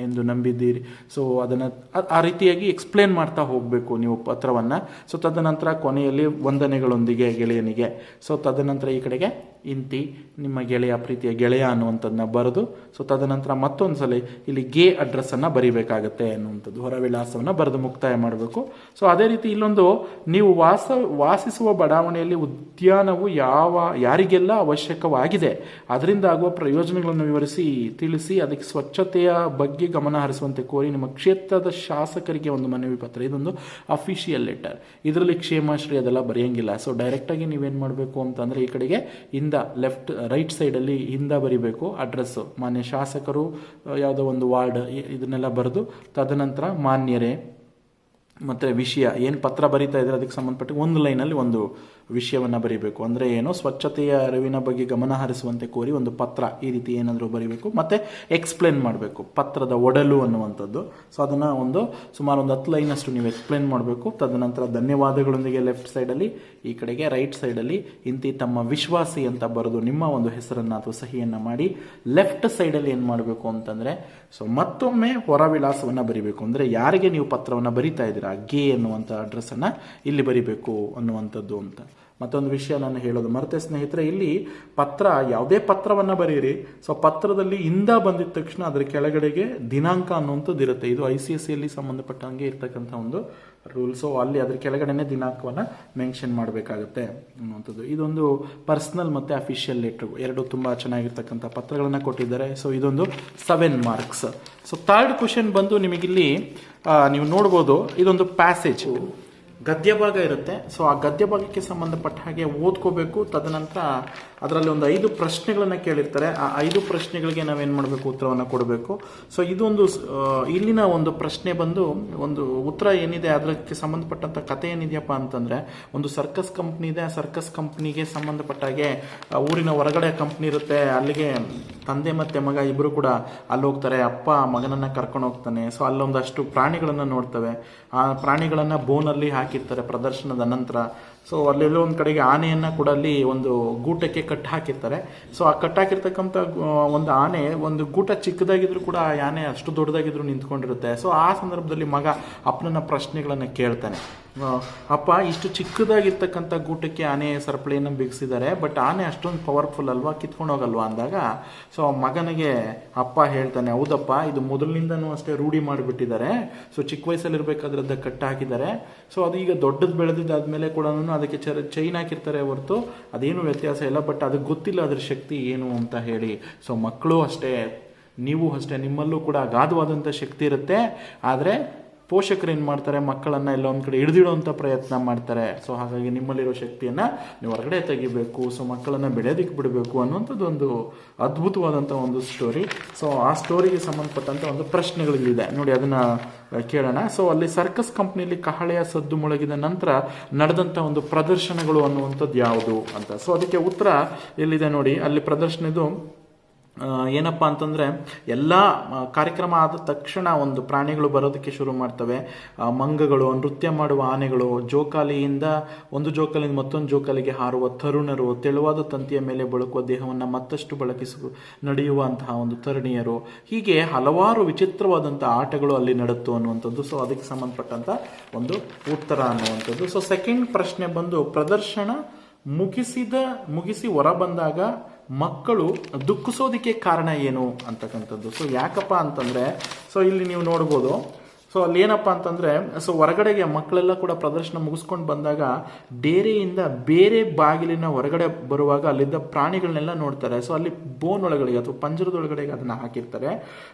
S1: ಎಂದು ನಂಬಿದ್ದೀರಿ. ಸೊ ಅದನ್ನು ಆ- ಆ ರೀತಿಯಾಗಿ ಎಕ್ಸ್ಪ್ಲೇನ್ ಮಾಡ್ತಾ ಹೋಗಬೇಕು ನೀವು ಪತ್ರವನ್ನು. ಸೊ ತದನಂತರ ಕೊನೆಯಲ್ಲಿ ವಂದನೆಗಳೊಂದಿಗೆ ಗೆಳೆಯನಿಗೆ. ಸೊ ತದನಂತರ ಈ ಕಡೆಗೆ ಇಂತಿ ನಿಮ್ಮ ಗೆಳೆಯ ಪ್ರೀತಿಯ ಗೆಳೆಯ ಅನ್ನುವಂಥದ್ದನ್ನ ಬರೆದು ಸೊ ತದನಂತರ ಮತ್ತೊಂದು ಸಲ ಇಲ್ಲಿ ಗೇ ಅಡ್ರೆಸ್ಸನ್ನು ಬರಿಬೇಕಾಗತ್ತೆ ಅನ್ನುವಂಥದ್ದು ಹೊರ ವಿಳಾಸವನ್ನು ಬರೆದು ಮುಕ್ತಾಯ ಮಾಡಬೇಕು. ಸೊ ಅದೇ ರೀತಿ ಇಲ್ಲೊಂದು, ನೀವು ವಾಸ, ವಾಸಿಸುವ ಬಡಾವಣೆಯಲ್ಲಿ ಉದ್ಯಾನವು ಯಾವ, ಯಾರಿಗೆಲ್ಲ ಅವಶ್ಯಕವಾಗಿದೆ, ಅದರಿಂದ ಆಗುವ ಪ್ರಯೋಜನಗಳನ್ನು ವಿವರಿಸಿ, ತಿಳಿಸಿ, ಅದಕ್ಕೆ ಸ್ವಚ್ಛತೆಯ ಬಗ್ಗೆ ಗಮನ ಹರಿಸುವಂತೆ ಕೋರಿ ನಿಮ್ಮ ಕ್ಷೇತ್ರದ ಶಾಸಕರಿಗೆ ಒಂದು ಮನವಿ ಪತ್ರ. ಇದೊಂದು ಅಫಿಷಿಯಲ್ ಲೆಟರ್ ಇದರಲ್ಲಿ ಕ್ಷೇಮಶ್ರೀ ಅದೆಲ್ಲ ಬರೆಯಂಗಿಲ್ಲ ಸೊ ಡೈರೆಕ್ಟಾಗಿ ನೀವೇನು ಮಾಡಬೇಕು ಅಂತಂದರೆ ಈ ಕಡೆಗೆ ಹಿಂದ ಲೆಫ್ಟ್ ರೈಟ್ ಸೈಡಲ್ಲಿ ಹಿಂದ ಬರಿಬೇಕು ಅಡ್ರೆಸ್ಸು ಮಾನ್ಯ ಶಾಸಕರು ಆ, ಯಾವುದೋ ಒಂದು ವಾರ್ಡ್ ಇದನ್ನೆಲ್ಲ ಬರೆದು ತದನಂತರ ಮಾನ್ಯರೇ. ಮತ್ತು ವಿಷಯ ಏನು ಪತ್ರ ಬರೀತಾ ಇದ್ದಾರೆ ಅದಕ್ಕೆ ಸಂಬಂಧಪಟ್ಟ ಒಂದು ಲೈನಲ್ಲಿ ಒಂದು ವಿಷಯವನ್ನು ಬರೀಬೇಕು. ಅಂದರೆ ಏನು? ಸ್ವಚ್ಛತೆಯ ಅರಿವಿನ ಬಗ್ಗೆ ಗಮನ ಹರಿಸುವಂತೆ ಕೋರಿ ಒಂದು ಪತ್ರ ಈ ರೀತಿ ಏನಾದರೂ ಬರೀಬೇಕು. ಮತ್ತು ಎಕ್ಸ್ಪ್ಲೇನ್ ಮಾಡಬೇಕು. ಪತ್ರದ ಒಡಲು ಅನ್ನುವಂಥದ್ದು. ಸೊ ಅದನ್ನು ಒಂದು ಸುಮಾರು ಒಂದು ಹತ್ತು ಲೈನಷ್ಟು ನೀವು ಎಕ್ಸ್ಪ್ಲೇನ್ ಮಾಡಬೇಕು. ತದನಂತರ ಧನ್ಯವಾದಗಳೊಂದಿಗೆ ಲೆಫ್ಟ್ ಸೈಡಲ್ಲಿ ಈ ಕಡೆಗೆ ರೈಟ್ ಸೈಡಲ್ಲಿ ಇಂತಿ ತಮ್ಮ ವಿಶ್ವಾಸಿ ಅಂತ ಬರೆದು ನಿಮ್ಮ ಒಂದು ಹೆಸರನ್ನು ಅಥವಾ ಸಹಿಯನ್ನು ಮಾಡಿ ಲೆಫ್ಟ್ ಸೈಡಲ್ಲಿ ಏನು ಮಾಡಬೇಕು ಅಂತಂದರೆ ಸೊ ಮತ್ತೊಮ್ಮೆ ಹೊರ ವಿಳಾಸವನ್ನು ಬರಿಬೇಕು. ಅಂದರೆ ಯಾರಿಗೆ ನೀವು ಪತ್ರವನ್ನು ಬರಿತಾ ಇದ್ದೀರಾ? ಗೆ ಅನ್ನುವಂಥ ಅಡ್ರೆಸ್ಸನ್ನು ಇಲ್ಲಿ ಬರಿಬೇಕು ಅನ್ನುವಂಥದ್ದು ಅಂತ. ಮತ್ತೊಂದು ವಿಷಯ ನಾನು ಹೇಳೋದು. ಮರತೆ ಸ್ನೇಹಿತರೆ, ಇಲ್ಲಿ ಪತ್ರ, ಯಾವುದೇ ಪತ್ರವನ್ನು ಬರೀರಿ. ಸೊ ಪತ್ರದಲ್ಲಿ ಇಂದ ಬಂದಿದ ತಕ್ಷಣ ಅದರ ಕೆಳಗಡೆಗೆ ದಿನಾಂಕ ಅನ್ನುವಂಥದ್ದು ಇರುತ್ತೆ. ಇದು ಐ ಸಿ ಎಸ್ ಸಿಯಲ್ಲಿ ಸಂಬಂಧಪಟ್ಟಂಗೆ ಇರ್ತಕ್ಕಂಥ ಒಂದು ರೂಲ್. ಸೊ ಅಲ್ಲಿ ಅದ್ರ ಕೆಳಗಡೆನೆ ದಿನಾಂಕವನ್ನು ಮೆನ್ಷನ್ ಮಾಡಬೇಕಾಗುತ್ತೆ ಅನ್ನುವಂಥದ್ದು. ಇದೊಂದು ಪರ್ಸ್ನಲ್ ಮತ್ತು ಅಫಿಷಿಯಲ್ ಲೆಟ್ರ್. ಎರಡು ತುಂಬ ಚೆನ್ನಾಗಿರ್ತಕ್ಕಂಥ ಪತ್ರಗಳನ್ನು ಕೊಟ್ಟಿದ್ದಾರೆ. ಸೊ ಇದೊಂದು seven marks. So third question ಬಂದು ನಿಮಗಿಲ್ಲಿ ನೀವು ನೋಡ್ಬೋದು. ಇದೊಂದು ಪ್ಯಾಸೇಜ್ ಗದ್ಯ ಭಾಗ ಇರುತ್ತೆ. ಸೊ ಆ ಗದ್ಯ ಭಾಗಕ್ಕೆ ಸಂಬಂಧಪಟ್ಟ ಹಾಗೆ ಓದ್ಕೋಬೇಕು. ತದನಂತರ ಅದರಲ್ಲಿ ಒಂದು ಐದು ಪ್ರಶ್ನೆಗಳನ್ನು ಕೇಳಿರ್ತಾರೆ. ಆ ಐದು ಪ್ರಶ್ನೆಗಳಿಗೆ ನಾವೇನು ಮಾಡಬೇಕು? ಉತ್ತರವನ್ನು ಕೊಡಬೇಕು. ಸೊ ಇದೊಂದು ಇಲ್ಲಿನ ಒಂದು ಪ್ರಶ್ನೆ ಬಂದು ಒಂದು ಉತ್ತರ ಏನಿದೆ ಅದಕ್ಕೆ ಸಂಬಂಧಪಟ್ಟಂಥ ಕತೆ ಏನಿದೆಯಪ್ಪ ಅಂತಂದರೆ, ಒಂದು ಸರ್ಕಸ್ ಕಂಪ್ನಿ ಇದೆ. ಆ ಸರ್ಕಸ್ ಕಂಪ್ನಿಗೆ ಸಂಬಂಧಪಟ್ಟ ಹಾಗೆ ಊರಿನ ಹೊರಗಡೆ ಕಂಪ್ನಿ ಇರುತ್ತೆ. ಅಲ್ಲಿಗೆ ತಂದೆ ಮತ್ತೆ ಮಗ ಇಬ್ಬರು ಕೂಡ ಅಲ್ಲಿ ಹೋಗ್ತಾರೆ. ಅಪ್ಪ ಮಗನನ್ನು ಕರ್ಕೊಂಡು ಹೋಗ್ತಾನೆ. ಸೊ ಅಲ್ಲೊಂದಷ್ಟು ಪ್ರಾಣಿಗಳನ್ನು ನೋಡ್ತವೆ. ಆ ಪ್ರಾಣಿಗಳನ್ನು ಬೋನಲ್ಲಿ ಹಾಕಿರ್ತಾರೆ ಪ್ರದರ್ಶನದ ನಂತರ ಸೊ ಅಲ್ಲೆಲ್ಲೋ ಒಂದು ಕಡೆಗೆ ಆನೆಯನ್ನು ಕೂಡ ಅಲ್ಲಿ ಒಂದು ಗೂಟಕ್ಕೆ ಕಟ್ ಹಾಕಿರ್ತಾರೆ. ಸೊ ಆ ಕಟ್ ಹಾಕಿರ್ತಕ್ಕಂಥ ಒಂದು ಆನೆ ಒಂದು ಗೂಟ ಚಿಕ್ಕದಾಗಿದ್ರು ಕೂಡ ಆ ಆನೆ ಅಷ್ಟು ದೊಡ್ಡದಾಗಿದ್ರು ನಿಂತ್ಕೊಂಡಿರುತ್ತೆ. ಸೊ ಆ ಸಂದರ್ಭದಲ್ಲಿ ಮಗ ಅಪ್ಪನನ್ನ ಪ್ರಶ್ನೆಗಳನ್ನು ಕೇಳ್ತಾನೆ. ಅಪ್ಪ, ಇಷ್ಟು ಚಿಕ್ಕದಾಗಿರ್ತಕ್ಕಂಥ ಗೂಟಕ್ಕೆ ಆನೆ ಸರಪಳಿಯನ್ನು ಬಿಗಿಸಿದ್ದಾರೆ ಬಟ್ ಆನೆ ಅಷ್ಟೊಂದು ಪವರ್ಫುಲ್ ಅಲ್ವಾ? ಕಿತ್ಕೊಂಡು ಹೋಗಲ್ವಾ ಅಂದಾಗ ಸೊ ಮಗನಿಗೆ ಅಪ್ಪ ಹೇಳ್ತಾನೆ, ಹೌದಪ್ಪ, ಇದು ಮೊದಲಿನಿಂದನೂ ಅಷ್ಟೇ ರೂಢಿ ಮಾಡಿಬಿಟ್ಟಿದ್ದಾರೆ. ಸೊ ಚಿಕ್ಕ ವಯಸ್ಸಲ್ಲಿ ಕಟ್ಟಾಕಿದ್ದಾರೆ ಸೊ ಅದು ಈಗ ದೊಡ್ಡದು ಬೆಳೆದಿದ್ದಾದ್ಮೇಲೆ ಕೂಡ ಅದಕ್ಕೆ ಚರ ಚೈನ್ ಹಾಕಿರ್ತಾರೆ ಹೊರತು, ಅದೇನು ವ್ಯತ್ಯಾಸ ಇಲ್ಲ ಬಟ್ ಅದಕ್ಕೆ ಗೊತ್ತಿಲ್ಲ ಅದ್ರ ಶಕ್ತಿ ಏನು ಅಂತ ಹೇಳಿ. ಸೊ ಮಕ್ಕಳು ಅಷ್ಟೇ, ನೀವು ಅಷ್ಟೇ, ನಿಮ್ಮಲ್ಲೂ ಕೂಡ ಅಗಾಧವಾದಂಥ ಶಕ್ತಿ ಇರುತ್ತೆ. ಆದರೆ ಪೋಷಕರು ಏನು ಮಾಡ್ತಾರೆ? ಮಕ್ಕಳನ್ನು ಎಲ್ಲ ಒಂದು ಕಡೆ ಹಿಡಿದಿಡುವಂಥ ಪ್ರಯತ್ನ ಮಾಡ್ತಾರೆ. ಸೊ ಹಾಗಾಗಿ ನಿಮ್ಮಲ್ಲಿರೋ ಶಕ್ತಿಯನ್ನು ನೀವು ಹೊರಗಡೆ ತೆಗಿಬೇಕು. ಸೊ ಮಕ್ಕಳನ್ನು ಬೆಳೆಯೋದಕ್ಕೆ ಬಿಡಬೇಕು ಅನ್ನುವಂಥದ್ದು ಒಂದು ಅದ್ಭುತವಾದಂಥ ಒಂದು ಸ್ಟೋರಿ ಸೊ ಆ ಸ್ಟೋರಿಗೆ ಸಂಬಂಧಪಟ್ಟಂಥ ಒಂದು ಪ್ರಶ್ನೆಗಳಿದೆ ನೋಡಿ ಅದನ್ನು ಕೇಳೋಣ. ಸೊ ಅಲ್ಲಿ ಸರ್ಕಸ್ ಕಂಪ್ನಿಯಲ್ಲಿ ಕಹಳೆಯ ಸದ್ದು ಮುಳುಗಿದ ನಂತರ ನಡೆದಂಥ ಒಂದು ಪ್ರದರ್ಶನಗಳು ಅನ್ನುವಂಥದ್ದು ಯಾವುದು ಅಂತ. ಸೊ ಅದಕ್ಕೆ ಉತ್ತರ ಎಲ್ಲಿದೆ ನೋಡಿ? ಅಲ್ಲಿ ಪ್ರದರ್ಶನ ಇದು ಆ, ಏನಪ್ಪಾ ಅಂತಂದ್ರೆ ಎಲ್ಲ ಕಾರ್ಯಕ್ರಮ ಆದ ತಕ್ಷಣ ಒಂದು ಪ್ರಾಣಿಗಳು ಬರೋದಕ್ಕೆ ಶುರು ಮಾಡ್ತವೆ. ಮಂಗಗಳು, ನೃತ್ಯ ಮಾಡುವ ಆನೆಗಳು, ಜೋಕಾಲಿಯಿಂದ ಒಂದು ಜೋಕಾಲಿಯಿಂದ ಮತ್ತೊಂದು ಜೋಕಾಲಿಗೆ ಹಾರುವ ತರುಣರು, ತೆಳುವಾದ ತಂತಿಯ ಮೇಲೆ ಬಳಕುವ ದೇಹವನ್ನು ಮತ್ತಷ್ಟು ಬಳಕಿಸು, ನಡೆಯುವಂತಹ ಒಂದು ತರುಣಿಯರು. ಹೀಗೆ ಹಲವಾರು ವಿಚಿತ್ರವಾದಂಥ ಆಟಗಳು ಅಲ್ಲಿ ನಡೆತು ಅನ್ನುವಂಥದ್ದು. ಸೊ ಅದಕ್ಕೆ ಸಂಬಂಧಪಟ್ಟಂತ ಒಂದು ಉತ್ತರ ಅನ್ನುವಂಥದ್ದು. ಸೊ ಸೆಕೆಂಡ್ ಪ್ರಶ್ನೆ ಬಂದು ಪ್ರದರ್ಶನ ಮುಗಿಸಿದ, ಮುಗಿಸಿ ಹೊರ ಬಂದಾಗ ಮಕ್ಕಳು ದುಃಖಿಸೋದಕ್ಕೆ ಕಾರಣ ಏನು ಅಂತಕ್ಕಂಥದ್ದು. ಸೊ ಯಾಕಪ್ಪ ಅಂತಂದ್ರೆ ಸೊ ಇಲ್ಲಿ ನೀವು ನೋಡ್ಬೋದು ಸೊ ಅಲ್ಲಿ ಏನಪ್ಪ ಅಂತಂದ್ರೆ ಸೊ ಹೊರಗಡೆಗೆ ಮಕ್ಕಳೆಲ್ಲ ಕೂಡ ಪ್ರದರ್ಶನ ಮುಗಿಸ್ಕೊಂಡು ಬಂದಾಗ ಡೇರೆಯಿಂದ ಬೇರೆ ಬಾಗಿಲಿನ ಹೊರಗಡೆ ಬರುವಾಗ ಅಲ್ಲಿದ್ದ ಪ್ರಾಣಿಗಳನ್ನೆಲ್ಲ ನೋಡ್ತಾರೆ. ಸೊ ಅಲ್ಲಿ ಬೋನ್ ಒಳಗಡೆ ಅಥವಾ ಪಂಜರದೊಳಗಡೆಗೆ ಅದನ್ನ ಹಾಕಿರ್ತಾರೆ.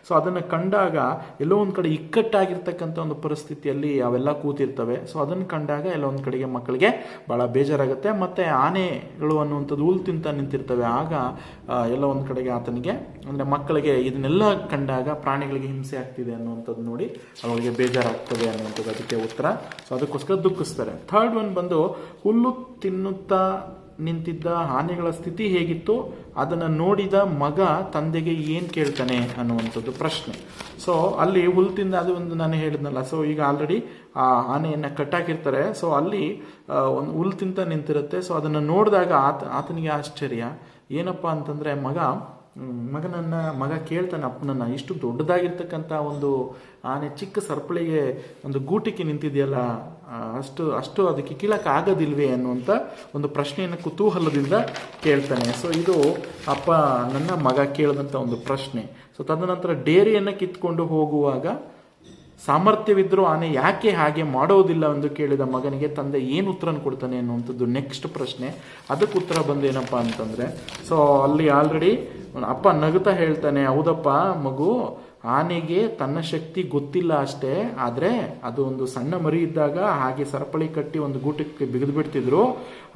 S1: ಸೊ ಅದನ್ನ ಕಂಡಾಗ ಎಲ್ಲೋ ಒಂದ್ ಕಡೆ ಇಕ್ಕಟ್ಟಾಗಿರ್ತಕ್ಕಂಥ ಒಂದು ಪರಿಸ್ಥಿತಿಯಲ್ಲಿ ಅವೆಲ್ಲ ಕೂತಿರ್ತವೆ. ಸೊ ಅದನ್ನ ಕಂಡಾಗ ಎಲ್ಲೋ ಒಂದ್ ಕಡೆಗೆ ಮಕ್ಕಳಿಗೆ ಬಹಳ ಬೇಜಾರಾಗುತ್ತೆ. ಮತ್ತೆ ಆನೆಗಳು ಅನ್ನುವಂಥದ್ದು ಹುಲ್ ತಿಂತ ನಿಂತಿರ್ತವೆ. ಆಗ ಎಲ್ಲ ಒಂದ್ ಕಡೆಗೆ ಆತನಿಗೆ, ಅಂದ್ರೆ ಮಕ್ಕಳಿಗೆ ಇದನ್ನೆಲ್ಲ ಕಂಡಾಗ ಪ್ರಾಣಿಗಳಿಗೆ ಹಿಂಸೆ ಆಗ್ತಿದೆ ಅನ್ನುವಂಥದ್ದು ನೋಡಿ ಅವಳಿಗೆ ಬೇಜಾರಾಗ್ತದೆ ಅನ್ನುವಂಥದ್ದು ಅದಕ್ಕೆ ಉತ್ತರ. ಸೊ ಅದಕ್ಕೋಸ್ಕರ ದುಃಖಿಸ್ತಾರೆ. ಥರ್ಡ್ ಒನ್ ಬಂದು, ಹುಲ್ಲು ತಿನ್ನುತ್ತಾ ನಿಂತಿದ್ದ ಆನೆಗಳ ಸ್ಥಿತಿ ಹೇಗಿತ್ತು? ಅದನ್ನು ನೋಡಿದ ಮಗ ತಂದೆಗೆ ಏನು ಕೇಳ್ತಾನೆ ಅನ್ನುವಂಥದ್ದು ಪ್ರಶ್ನೆ. ಸೊ ಅಲ್ಲಿ ಹುಲ್ಲು ತಿಂದ, ಅದು ಒಂದು ನಾನು ಹೇಳಿದ್ನಲ್ಲ. ಸೊ ಈಗ ಆಲ್ರೆಡಿ ಆ ಆನೆಯನ್ನು ಕಟ್ಟಾಕಿರ್ತಾರೆ ಸೊ ಅಲ್ಲಿ ಒಂದು ಹುಲ್ಲು ತಿಂತ ನಿಂತಿರುತ್ತೆ. ಸೊ ಅದನ್ನು ನೋಡಿದಾಗ ಆತ, ಆತನಿಗೆ ಆಶ್ಚರ್ಯ. ಏನಪ್ಪ ಅಂತಂದ್ರೆ ಮಗ ಮಗನನ್ನ ಮಗ ಕೇಳ್ತಾನೆ ಅಪ್ಪನನ್ನ ಇಷ್ಟು ದೊಡ್ಡದಾಗಿರ್ತಕ್ಕಂಥ ಒಂದು ಆನೆ ಚಿಕ್ಕ ಸರ್ಪಳಿಗೆ ಒಂದು ಗೂಟಿಗೆ ನಿಂತಿದೆಯಲ್ಲ ಅಷ್ಟು ಅಷ್ಟು ಅದಕ್ಕೆ ಕೀಳಕ್ಕೆ ಆಗೋದಿಲ್ವೇ ಅನ್ನುವಂಥ ಒಂದು ಪ್ರಶ್ನೆಯನ್ನು ಕುತೂಹಲದಿಂದ ಕೇಳ್ತಾನೆ. ಸೊ ಇದು ಅಪ್ಪ, ನನ್ನ ಮಗ ಕೇಳಿದಂಥ ಒಂದು ಪ್ರಶ್ನೆ. ಸೊ ತದನಂತರ ಡೇರಿಯನ್ನು ಕಿತ್ಕೊಂಡು ಹೋಗುವಾಗ ಸಾಮರ್ಥ್ಯವಿದ್ದರೂ ಆನೆ ಯಾಕೆ ಹಾಗೆ ಮಾಡೋದಿಲ್ಲ ಎಂದು ಕೇಳಿದ ಮಗನಿಗೆ ತಂದೆ ಏನು ಉತ್ತರ ಕೊಡ್ತಾನೆ ಅನ್ನುವಂಥದ್ದು ನೆಕ್ಸ್ಟ್ ಪ್ರಶ್ನೆ. ಅದಕ್ಕೆ ಉತ್ತರ ಬಂದೇನಪ್ಪ ಅಂತಂದರೆ ಸೊ ಅಲ್ಲಿ ಆಲ್ರೆಡಿ ಅಪ್ಪ, ನಗುತ್ತಾ ಹೇಳ್ತಾನೆ, ಹೌದಪ್ಪ, ಮಗು, ಆನೆಗೆ ತನ್ನ ಶಕ್ತಿ ಗೊತ್ತಿಲ್ಲ ಅಷ್ಟೇ, ಆದರೆ ಅದು ಒಂದು ಸಣ್ಣ ಮರಿ ಇದ್ದಾಗ ಹಾಗೆ ಸರಪಳಿ ಕಟ್ಟಿ ಒಂದು ಗೂಟಕ್ಕೆ ಬಿಗಿದು ಬಿಡ್ತಿದ್ರು.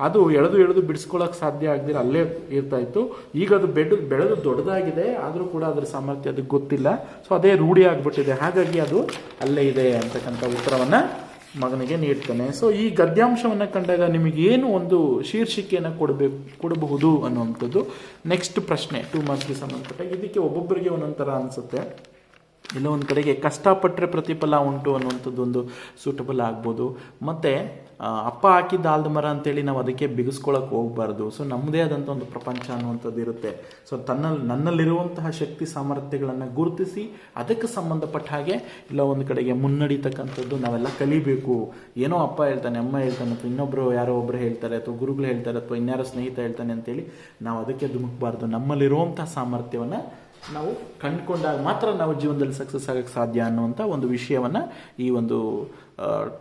S1: ಅದು ಎಳೆದು ಎಳೆದು ಬಿಡಿಸ್ಕೊಳಕ್ ಸಾಧ್ಯ ಆಗದಿರ, ಅಲ್ಲೇ ಇರ್ತಾ ಇತ್ತು. ಈಗ ಅದು ಬೆಡ್ ಬೆಳೆದು ದೊಡ್ಡದಾಗಿದೆ, ಆದರೂ ಕೂಡ ಅದರ ಸಾಮರ್ಥ್ಯ ಅದಕ್ಕೆ ಗೊತ್ತಿಲ್ಲ. ಸೊ ಅದೇ ರೂಢಿ ಆಗಿಬಿಟ್ಟಿದೆ. ಹಾಗಾಗಿ ಅದು ಅಲ್ಲೇ ಇದೆ ಅಂತಕ್ಕಂಥ ಉತ್ತರವನ್ನ ಮಗನಿಗೆ ನೀಡ್ತಾನೆ. ಸೊ ಈ ಗದ್ಯಾಂಶವನ್ನು ಕಂಡಾಗ ನಿಮಗೆ ಏನು ಒಂದು ಶೀರ್ಷಿಕೆಯನ್ನು ಕೊಡಬೇಕು, ಕೊಡಬಹುದು ಅನ್ನುವಂಥದ್ದು ನೆಕ್ಸ್ಟ್ ಪ್ರಶ್ನೆ ಟೂ ಮಂತ್ಗೆ ಸಂಬಂಧಪಟ್ಟ. ಇದಕ್ಕೆ ಒಬ್ಬೊಬ್ಬರಿಗೆ ಒಂದೊಂದು ಅನಿಸುತ್ತೆ. ಎಲ್ಲೋ ಒಂದು ಕಡೆಗೆ ಕಷ್ಟಪಟ್ಟರೆ ಪ್ರತಿಫಲ ಉಂಟು ಅನ್ನುವಂಥದ್ದು ಒಂದು ಸೂಟಬಲ್ ಆಗ್ಬೋದು. ಮತ್ತೆ ಅಪ್ಪ ಹಾಕಿದ್ದ ಆಲ್ದ ಮರ ಅಂತೇಳಿ ನಾವು ಅದಕ್ಕೆ ಬಿಗಿಸ್ಕೊಳಕ್ಕೆ ಹೋಗ್ಬಾರ್ದು. ಸೊ ನಮ್ಮದೇ ಆದಂಥ ಒಂದು ಪ್ರಪಂಚ ಅನ್ನುವಂಥದ್ದು ಇರುತ್ತೆ. ಸೊ ತನ್ನಲ್ಲಿ ನನ್ನಲ್ಲಿರುವಂತಹ ಶಕ್ತಿ ಸಾಮರ್ಥ್ಯಗಳನ್ನು ಗುರುತಿಸಿ ಅದಕ್ಕೆ ಸಂಬಂಧಪಟ್ಟ ಹಾಗೆ ಇಲ್ಲ ಒಂದು ಕಡೆಗೆ ಮುನ್ನಡೀತಕ್ಕಂಥದ್ದು ನಾವೆಲ್ಲ ಕಲಿಬೇಕು. ಏನೋ ಅಪ್ಪ ಹೇಳ್ತಾನೆ, ಅಮ್ಮ ಹೇಳ್ತಾನೆ ಅಥವಾ ಇನ್ನೊಬ್ಬರು ಯಾರೋ ಒಬ್ಬರು ಹೇಳ್ತಾರೆ ಅಥವಾ ಗುರುಗಳು ಹೇಳ್ತಾರೆ ಅಥವಾ ಇನ್ಯಾರೋ ಸ್ನೇಹಿತ ಹೇಳ್ತಾನೆ ಅಂತೇಳಿ ನಾವು ಅದಕ್ಕೆ ಧುಮುಕ್ಬಾರ್ದು. ನಮ್ಮಲ್ಲಿರುವಂತಹ ಸಾಮರ್ಥ್ಯವನ್ನು ನಾವು ಕಂಡುಕೊಂಡಾಗ ಮಾತ್ರ ನಾವು ಜೀವನದಲ್ಲಿ ಸಕ್ಸಸ್ ಆಗಕ್ಕೆ ಸಾಧ್ಯ ಅನ್ನುವಂಥ ಒಂದು ವಿಷಯವನ್ನು ಈ ಒಂದು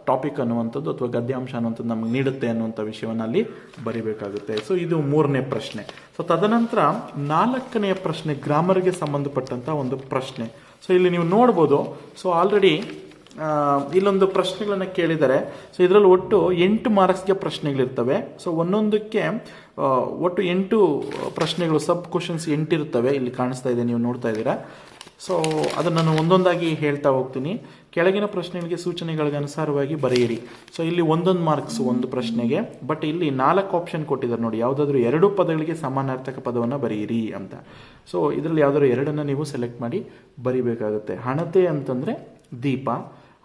S1: ಟಾಪಿಕ್ ಅನ್ನುವಂಥದ್ದು ಅಥವಾ ಗದ್ಯಾಂಶ ಅನ್ನುವಂಥದ್ದು ನಮಗೆ ನೀಡುತ್ತೆ ಅನ್ನುವಂಥ ವಿಷಯವನ್ನು ಅಲ್ಲಿ ಬರಿಬೇಕಾಗುತ್ತೆ. ಸೊ ಇದು ಮೂರನೇ ಪ್ರಶ್ನೆ. ಸೊ ತದನಂತರ ನಾಲ್ಕನೆಯ ಪ್ರಶ್ನೆ ಗ್ರಾಮರ್ಗೆ ಸಂಬಂಧಪಟ್ಟಂಥ ಒಂದು ಪ್ರಶ್ನೆ. ಸೊ ಇಲ್ಲಿ ನೀವು ನೋಡ್ಬೋದು. ಸೊ ಆಲ್ರೆಡಿ ಇಲ್ಲೊಂದು ಪ್ರಶ್ನೆಗಳನ್ನು ಕೇಳಿದ್ದಾರೆ. ಸೊ ಇದರಲ್ಲಿ ಒಟ್ಟು ಎಂಟು ಮಾರ್ಕ್ಸ್ಗೆ ಪ್ರಶ್ನೆಗಳಿರ್ತವೆ. ಸೊ ಒಂದೊಂದಕ್ಕೆ ಒಟ್ಟು ಎಂಟು ಪ್ರಶ್ನೆಗಳು, ಸಬ್ ಕ್ವಶನ್ಸ್ ಎಂಟಿರ್ತವೆ ಇಲ್ಲಿ ಕಾಣಿಸ್ತಾ ಇದೆ, ನೀವು ನೋಡ್ತಾ ಇದ್ದೀರಾ. ಸೊ ಅದನ್ನು ನಾನು ಒಂದೊಂದಾಗಿ ಹೇಳ್ತಾ ಹೋಗ್ತೀನಿ. ಕೆಳಗಿನ ಪ್ರಶ್ನೆಗಳಿಗೆ ಸೂಚನೆಗಳಿಗೆ ಅನುಸಾರವಾಗಿ ಬರೆಯಿರಿ. ಸೊ ಇಲ್ಲಿ ಒಂದೊಂದು ಮಾರ್ಕ್ಸ್, ಒಂದು ಪ್ರಶ್ನೆಗೆ. ಬಟ್ ಇಲ್ಲಿ ನಾಲ್ಕು ಆಪ್ಷನ್ ಕೊಟ್ಟಿದ್ದಾರೆ ನೋಡಿ. ಯಾವುದಾದ್ರೂ ಎರಡು ಪದಗಳಿಗೆ ಸಮಾನಾರ್ಥಕ ಪದವನ್ನು ಬರೆಯಿರಿ ಅಂತ. ಸೊ ಇದರಲ್ಲಿ ಯಾವುದಾದ್ರು ಎರಡನ್ನ ನೀವು ಸೆಲೆಕ್ಟ್ ಮಾಡಿ ಬರಿಬೇಕಾಗುತ್ತೆ. ಹಣತೆ ಅಂತಂದರೆ ದೀಪ.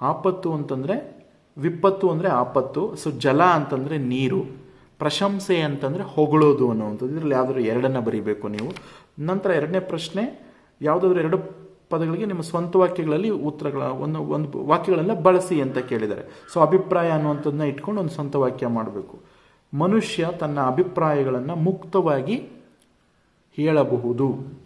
S1: ಆಪತ್ತು ಅಂತಂದರೆ ವಿಪತ್ತು ಅಂದರೆ ಆಪತ್ತು ಸೊ ಜಲ ಅಂತಂದರೆ ನೀರು. ಪ್ರಶಂಸೆ ಅಂತಂದರೆ ಹೊಗಳೋದು ಅನ್ನುವಂಥದ್ದು. ಇದರಲ್ಲಿ ಯಾವುದಾದ್ರು ಎರಡನ್ನ ಬರಿಬೇಕು ನೀವು. ನಂತರ ಎರಡನೇ ಪ್ರಶ್ನೆ, ಯಾವುದಾದ್ರು ಎರಡು ಪದಗಳಿಗೆ ನಿಮ್ಮ ಸ್ವಂತ ವಾಕ್ಯಗಳಲ್ಲಿ ಉತ್ತರಗಳ, ಒಂದು ಒಂದು ವಾಕ್ಯಗಳನ್ನ ಬಳಸಿ ಅಂತ ಕೇಳಿದ್ದಾರೆ. ಸೊ ಅಭಿಪ್ರಾಯ ಅನ್ನುವಂಥದ್ದನ್ನ ಇಟ್ಕೊಂಡು ಒಂದು ಸ್ವಂತ ವಾಕ್ಯ ಮಾಡಬೇಕು. ಮನುಷ್ಯ ತನ್ನ ಅಭಿಪ್ರಾಯಗಳನ್ನು ಮುಕ್ತವಾಗಿ ಹೇಳಬಹುದು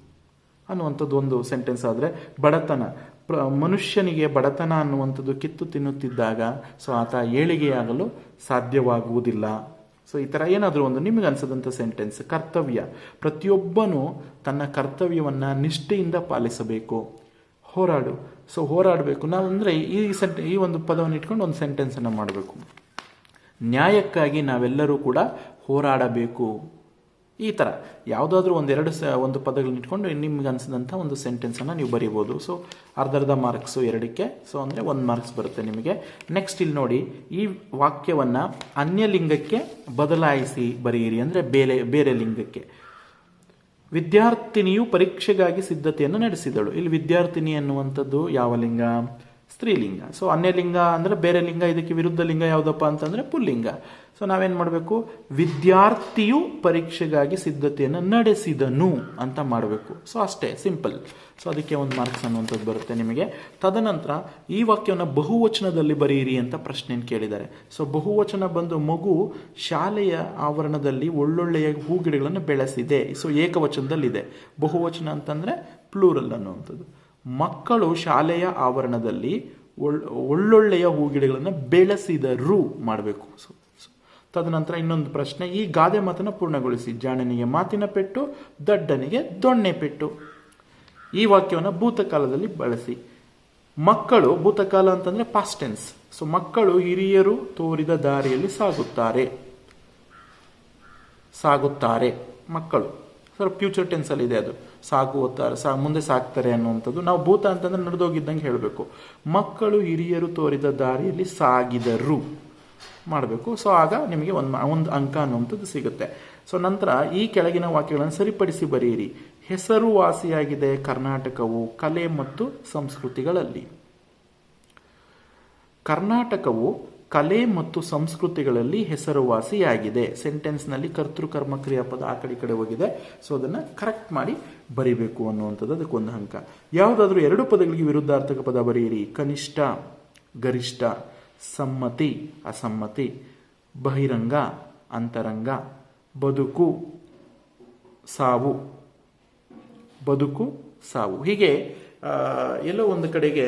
S1: ಅನ್ನುವಂಥದ್ದು ಒಂದು ಸೆಂಟೆನ್ಸ್ ಆದರೆ ಬಡತನ. ಪ್ರ ಮನುಷ್ಯನಿಗೆ ಬಡತನ ಅನ್ನುವಂಥದ್ದು ಕಿತ್ತು ತಿನ್ನುತ್ತಿದ್ದಾಗ ಸೊ ಆತ ಏಳಿಗೆಯಾಗಲು ಸಾಧ್ಯವಾಗುವುದಿಲ್ಲ. ಸೊ ಈ ಥರ ಏನಾದರೂ ಒಂದು ನಿಮಗೆ ಅನಿಸಿದಂಥ ಸೆಂಟೆನ್ಸ್ ಕರ್ತವ್ಯ. ಪ್ರತಿಯೊಬ್ಬನು ತನ್ನ ಕರ್ತವ್ಯವನ್ನು ನಿಷ್ಠೆಯಿಂದ ಪಾಲಿಸಬೇಕು. ಹೋರಾಡು. ಸೊ ಹೋರಾಡಬೇಕು. ನಾವು ಅಂದರೆ ಈ ಸೆಂಟೆ, ಈ ಒಂದು ಪದವನ್ನು ಇಟ್ಕೊಂಡು ಒಂದು ಸೆಂಟೆನ್ಸನ್ನು ಮಾಡಬೇಕು. ನ್ಯಾಯಕ್ಕಾಗಿ ನಾವೆಲ್ಲರೂ ಕೂಡ ಹೋರಾಡಬೇಕು. ಈ ಥರ ಯಾವುದಾದ್ರೂ ಒಂದೆರಡು ಸ, ಒಂದು ಪದಗಳನ್ನ ಇಟ್ಕೊಂಡು ನಿಮ್ಗೆ ಅನಿಸಿದಂಥ ಒಂದು ಸೆಂಟೆನ್ಸನ್ನು ನೀವು ಬರಿಬೋದು. ಸೊ ಅರ್ಧ ಅರ್ಧ ಮಾರ್ಕ್ಸು ಎರಡಕ್ಕೆ. ಸೊ ಅಂದರೆ ಒಂದು ಮಾರ್ಕ್ಸ್ ಬರುತ್ತೆ ನಿಮಗೆ. ನೆಕ್ಸ್ಟ್ ಇಲ್ಲಿ ನೋಡಿ, ಈ ವಾಕ್ಯವನ್ನು ಅನ್ಯ ಲಿಂಗಕ್ಕೆ ಬದಲಾಯಿಸಿ ಬರೆಯಿರಿ. ಅಂದರೆ ಬೇರೆ ಬೇರೆ ಲಿಂಗಕ್ಕೆ. ವಿದ್ಯಾರ್ಥಿನಿಯು ಪರೀಕ್ಷೆಗಾಗಿ ಸಿದ್ಧತೆಯನ್ನು ನಡೆಸಿದಳು. ಇಲ್ಲಿ ವಿದ್ಯಾರ್ಥಿನಿ ಅನ್ನುವಂಥದ್ದು ಯಾವ ಲಿಂಗ? ಸ್ತ್ರೀಲಿಂಗ. ಸೊ ಅನ್ಯಲಿಂಗ ಅಂದ್ರೆ ಬೇರೆ ಲಿಂಗ, ಇದಕ್ಕೆ ವಿರುದ್ಧ ಲಿಂಗ ಯಾವುದಪ್ಪ ಅಂತಂದರೆ ಪುಲ್ಲಿಂಗ. ಸೊ ನಾವೇನು ಮಾಡಬೇಕು? ವಿದ್ಯಾರ್ಥಿಯು ಪರೀಕ್ಷೆಗಾಗಿ ಸಿದ್ಧತೆಯನ್ನು ನಡೆಸಿದನು ಅಂತ ಮಾಡಬೇಕು. ಸೊ ಅಷ್ಟೇ, ಸಿಂಪಲ್. ಸೊ ಅದಕ್ಕೆ ಒಂದು ಮಾರ್ಕ್ಸ್ ಅನ್ನುವಂಥದ್ದು ಬರುತ್ತೆ ನಿಮಗೆ. ತದನಂತರ, ಈ ವಾಕ್ಯವನ್ನು ಬಹುವಚನದಲ್ಲಿ ಬರೆಯಿರಿ ಅಂತ ಪ್ರಶ್ನೆಯನ್ನು ಕೇಳಿದ್ದಾರೆ. ಸೊ ಬಹುವಚನ ಬಂದು ಮಗು ಶಾಲೆಯ ಆವರಣದಲ್ಲಿ ಒಳ್ಳೊಳ್ಳೆಯ ಹೂಗಿಡಗಳನ್ನು ಬೆಳೆಸಿದೆ. ಸೊ ಏಕವಚನದಲ್ಲಿದೆ. ಬಹುವಚನ ಅಂತಂದರೆ ಪ್ಲೂರಲ್ ಅನ್ನುವಂಥದ್ದು. ಮಕ್ಕಳು ಶಾಲೆಯ ಆವರಣದಲ್ಲಿ ಒಳ್- ಒಳ್ಳೊಳ್ಳೆಯ ಹೂಗಿಡಗಳನ್ನು ಬೆಳೆಸಿದರು ಮಾಡಬೇಕು. ಸೊ ತದನಂತರ ಇನ್ನೊಂದು ಪ್ರಶ್ನೆ, ಈ ಗಾದೆ ಮಾತನ್ನು ಪೂರ್ಣಗೊಳಿಸಿ. ಜಾಣನಿಗೆ ಮಾತಿನ ಪೆಟ್ಟು, ದಡ್ಡನಿಗೆ ದೊಣ್ಣೆ ಪೆಟ್ಟು. ಈ ವಾಕ್ಯವನ್ನು ಭೂತಕಾಲದಲ್ಲಿ ಬಳಸಿ. ಮಕ್ಕಳು, ಭೂತಕಾಲ ಅಂತಂದ್ರೆ ಪಾಸ್ಟೆನ್ಸ್ ಸೊ, ಮಕ್ಕಳು ಹಿರಿಯರು ತೋರಿದ ದಾರಿಯಲ್ಲಿ ಸಾಗುತ್ತಾರೆ. ಸಾಗುತ್ತಾರೆ ಮಕ್ಕಳು. ಸರ್ ಫ್ಯೂಚರ್ ಟೆನ್ಸಲ್ಲಿ ಇದೆ ಅದು. ಸಾಗುತ್ತಾರೆ ಸಾ, ಮುಂದೆ ಸಾಕ್ತಾರೆ ಅನ್ನುವಂಥದ್ದು. ನಾವು ಭೂತ ಅಂತಂದ್ರೆ ನಡೆದೋಗಿದ್ದಂಗೆ ಹೇಳಬೇಕು. ಮಕ್ಕಳು ಹಿರಿಯರು ತೋರಿದ ದಾರಿಯಲ್ಲಿ ಸಾಗಿದರು. ಮಾಡಬೇಕು. ಸೊ, ಆಗ ನಿಮಗೆ ಒಂದು ಒಂದು ಅಂಕ ಅನ್ನುವಂಥದ್ದು ಸಿಗುತ್ತೆ. ಸೊ, ನಂತರ ಈ ಕೆಳಗಿನ ವಾಕ್ಯಗಳನ್ನು ಸರಿಪಡಿಸಿ ಬರೆಯಿರಿ. ಹೆಸರುವಾಸಿಯಾಗಿದೆ ಕರ್ನಾಟಕವು ಕಲೆ ಮತ್ತು ಸಂಸ್ಕೃತಿಗಳಲ್ಲಿ. ಕರ್ನಾಟಕವು ಕಲೆ ಮತ್ತು ಸಂಸ್ಕೃತಿಗಳಲ್ಲಿ ಹೆಸರುವಾಸಿಯಾಗಿದೆ. ಸೆಂಟೆನ್ಸ್ನಲ್ಲಿ ಕರ್ತೃಕರ್ಮ ಕ್ರಿಯಾಪದ ಆ ಕಡೆ ಈ ಕಡೆ ಹೋಗಿದೆ. ಸೊ ಅದನ್ನು ಕರೆಕ್ಟ್ ಮಾಡಿ ಬರಿಬೇಕು ಅನ್ನುವಂಥದ್ದು ಅದಕ್ಕೊಂದು ಅಂಕ. ಯಾವುದಾದ್ರೂ ಎರಡು ಪದಗಳಿಗೆ ವಿರುದ್ಧಾರ್ಥಕ ಪದ ಬರೆಯಿರಿ. ಕನಿಷ್ಠ, ಗರಿಷ್ಠ, ಸಮ್ಮತಿ, ಅಸಮ್ಮತಿ, ಬಹಿರಂಗ, ಅಂತರಂಗ, ಬದುಕು, ಸಾವು ಬದುಕು, ಸಾವು. ಹೀಗೆ ಎಲ್ಲೋ ಒಂದು ಕಡೆಗೆ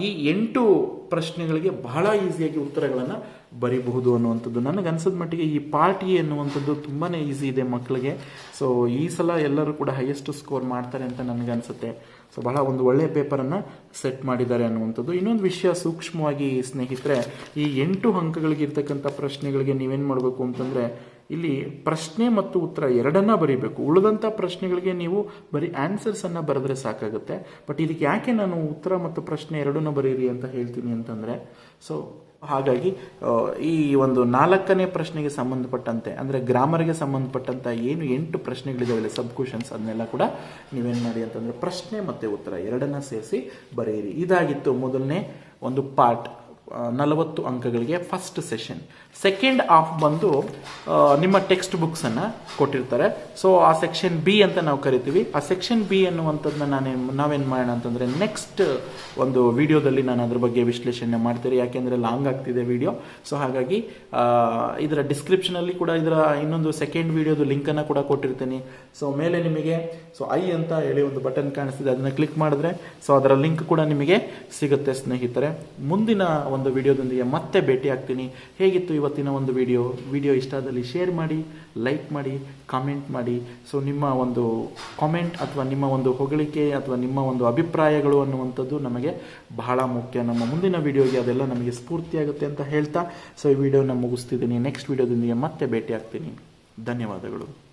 S1: ಈ ಎಂಟು ಪ್ರಶ್ನೆಗಳಿಗೆ ಬಹಳ ಈಸಿಯಾಗಿ ಉತ್ತರಗಳನ್ನು ಬರೀಬಹುದು ಅನ್ನುವಂಥದ್ದು. ನನಗೆ ಅನ್ಸದ ಮಟ್ಟಿಗೆ ಈ ಪಾರ್ಟಿ ಎನ್ನುವಂಥದ್ದು ತುಂಬಾ ಈಸಿ ಇದೆ ಮಕ್ಕಳಿಗೆ ಸೊ ಈ ಸಲ ಎಲ್ಲರೂ ಕೂಡ ಹೈಯೆಸ್ಟ್ ಸ್ಕೋರ್ ಮಾಡ್ತಾರೆ ಅಂತ ನನಗೆ ಅನ್ಸುತ್ತೆ ಸೊ ಬಹಳ ಒಂದು ಒಳ್ಳೆಯ ಪೇಪರನ್ನು ಸೆಟ್ ಮಾಡಿದ್ದಾರೆ ಅನ್ನುವಂಥದ್ದು. ಇನ್ನೊಂದು ವಿಷಯ ಸೂಕ್ಷ್ಮವಾಗಿ ಸ್ನೇಹಿತರೆ, ಈ ಎಂಟು ಅಂಕಗಳಿಗೆ ಇರ್ತಕ್ಕಂಥ ಪ್ರಶ್ನೆಗಳಿಗೆ ನೀವೇನು ಮಾಡಬೇಕು ಅಂತಂದರೆ, ಇಲ್ಲಿ ಪ್ರಶ್ನೆ ಮತ್ತು ಉತ್ತರ ಎರಡನ್ನ ಬರೀಬೇಕು. ಉಳಿದಂಥ ಪ್ರಶ್ನೆಗಳಿಗೆ ನೀವು ಬರೀ ಆನ್ಸರ್ಸ್ ಅನ್ನ ಬರೆದ್ರೆ ಸಾಕಾಗುತ್ತೆ. ಬಟ್ ಇದಕ್ಕೆ ಯಾಕೆ ನಾನು ಉತ್ತರ ಮತ್ತು ಪ್ರಶ್ನೆ ಎರಡನ್ನೂ ಬರೀರಿ ಅಂತ ಹೇಳ್ತೀನಿ ಅಂತಂದರೆ ಸೊ ಹಾಗಾಗಿ ಈ ಒಂದು ನಾಲ್ಕನೇ ಪ್ರಶ್ನೆಗೆ ಸಂಬಂಧಪಟ್ಟಂತೆ, ಅಂದ್ರೆ ಗ್ರಾಮರ್ಗೆ ಸಂಬಂಧಪಟ್ಟಂತ ಏನು ಎಂಟು ಪ್ರಶ್ನೆಗಳಿದಾವೆ ಸಬ್ ಕ್ವಶನ್ಸ್ ಅದನ್ನೆಲ್ಲ ಕೂಡ ನೀವೇನು ಮಾಡಿ ಅಂತಂದ್ರೆ ಪ್ರಶ್ನೆ ಮತ್ತೆ ಉತ್ತರ ಎರಡನ್ನ ಸೇರಿಸಿ ಬರೆಯಿರಿ. ಇದಾಗಿತ್ತು ಮೊದಲನೇ ಒಂದು ಪಾರ್ಟ್. ನಲವತ್ತು ಅಂಕಗಳಿಗೆ ಫಸ್ಟ್ ಸೆಷನ್ ಸೆಕೆಂಡ್ ಆಫ್ ಬಂದು ನಿಮ್ಮ ಟೆಕ್ಸ್ಟ್ ಬುಕ್ಸ್ ಅನ್ನ ಕೊಟ್ಟಿರ್ತಾರೆ. ಸೊ ಆ ಸೆಕ್ಷನ್ ಬಿ ಅಂತ ನಾವು ಕರಿತೀವಿ. ಆ ಸೆಕ್ಷನ್ ಬಿ ಅನ್ನುವಂಥದ್ದನ್ನ ನಾನು, ನಾವೇನ್ ಮಾಡೋಣ ಅಂತಂದ್ರೆ ನೆಕ್ಸ್ಟ್ ಒಂದು ವಿಡಿಯೋದಲ್ಲಿ ನಾನು ಅದ್ರ ಬಗ್ಗೆ ವಿಶ್ಲೇಷಣೆ ಮಾಡ್ತೀರಿ ಯಾಕೆಂದ್ರೆ ಲಾಂಗ್ ಆಗ್ತಿದೆ ವಿಡಿಯೋ ಸೊ ಹಾಗಾಗಿ ಇದರ ಡಿಸ್ಕ್ರಿಪ್ಷನಲ್ಲಿ ಕೂಡ ಇದರ ಇನ್ನೊಂದು ಸೆಕೆಂಡ್ ವಿಡಿಯೋದು ಲಿಂಕ್ ಅನ್ನ ಕೂಡ ಕೊಟ್ಟಿರ್ತೀನಿ. ಸೊ ಮೇಲೆ ನಿಮಗೆ ಸೊ ಐ ಅಂತ ಹೇಳಿ ಒಂದು ಬಟನ್ ಕಾಣಿಸ್ತಿದೆ. ಅದನ್ನ ಕ್ಲಿಕ್ ಮಾಡಿದ್ರೆ ಸೊ ಅದರ ಲಿಂಕ್ ಕೂಡ ನಿಮಗೆ ಸಿಗುತ್ತೆ ಸ್ನೇಹಿತರೆ. ಮುಂದಿನ ಒಂದು ವಿಡಿಯೋದೊಂದಿಗೆ ಮತ್ತೆ ಭೇಟಿ ಆಗ್ತೀನಿ. ಹೇಗಿತ್ತು ಇವತ್ತಿನ ಒಂದು ವಿಡಿಯೋ? ವಿಡಿಯೋ ಇಷ್ಟ ಆದಲ್ಲಿ ಶೇರ್ ಮಾಡಿ, ಲೈಕ್ ಮಾಡಿ, ಕಾಮೆಂಟ್ ಮಾಡಿ. ಸೊ, ನಿಮ್ಮ ಒಂದು ಕಾಮೆಂಟ್ ಅಥವಾ ನಿಮ್ಮ ಒಂದು ಹೊಗಳಿಕೆ ಅಥವಾ ನಿಮ್ಮ ಒಂದು ಅಭಿಪ್ರಾಯಗಳು ಅನ್ನುವಂಥದ್ದು ನಮಗೆ ಬಹಳ ಮುಖ್ಯ. ನಮ್ಮ ಮುಂದಿನ ವಿಡಿಯೋಗೆ ಅದೆಲ್ಲ ನಮಗೆ ಸ್ಫೂರ್ತಿಯಾಗುತ್ತೆ ಅಂತ ಹೇಳ್ತಾ, ಸೊ, ಈ ವಿಡಿಯೋನ ಮುಗಿಸ್ತಿದ್ದೀನಿ. ನೆಕ್ಸ್ಟ್ ವಿಡಿಯೋದೊಂದಿಗೆ ಮತ್ತೆ ಭೇಟಿ ಆಗ್ತೀನಿ. ಧನ್ಯವಾದಗಳು.